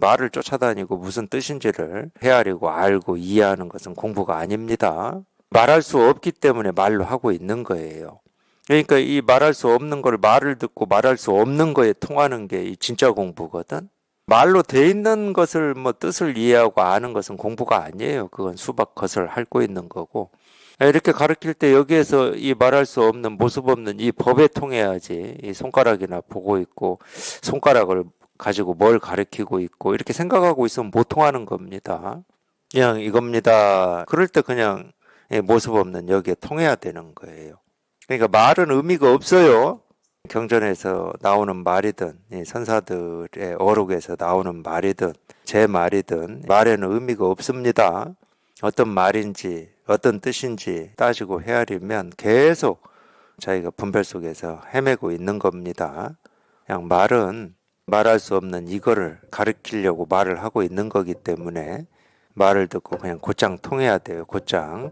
말을 쫓아다니고 무슨 뜻인지를 헤아리고 알고 이해하는 것은 공부가 아닙니다. 말할 수 없기 때문에 말로 하고 있는 거예요. 그러니까 이 말할 수 없는 걸 말을 듣고 말할 수 없는 거에 통하는 게 이 진짜 공부거든. 말로 돼 있는 것을 뭐 뜻을 이해하고 아는 것은 공부가 아니에요. 그건 수박 겉을 핥고 있는 거고. 이렇게 가르칠 때 여기에서 이 말할 수 없는 모습 없는 이 법에 통해야지 이 손가락이나 보고 있고 손가락을 가지고 뭘 가르치고 있고 이렇게 생각하고 있으면 못 통하는 겁니다. 그냥 이겁니다. 그럴 때 그냥 이 모습 없는 여기에 통해야 되는 거예요. 그러니까 말은 의미가 없어요. 경전에서 나오는 말이든 이 선사들의 어록에서 나오는 말이든 제 말이든 말에는 의미가 없습니다. 어떤 말인지 어떤 뜻인지 따지고 헤아리면 계속 자기가 분별 속에서 헤매고 있는 겁니다. 그냥 말은 말할 수 없는 이거를 가르치려고 말을 하고 있는 거기 때문에 말을 듣고 그냥 곧장 통해야 돼요. 곧장.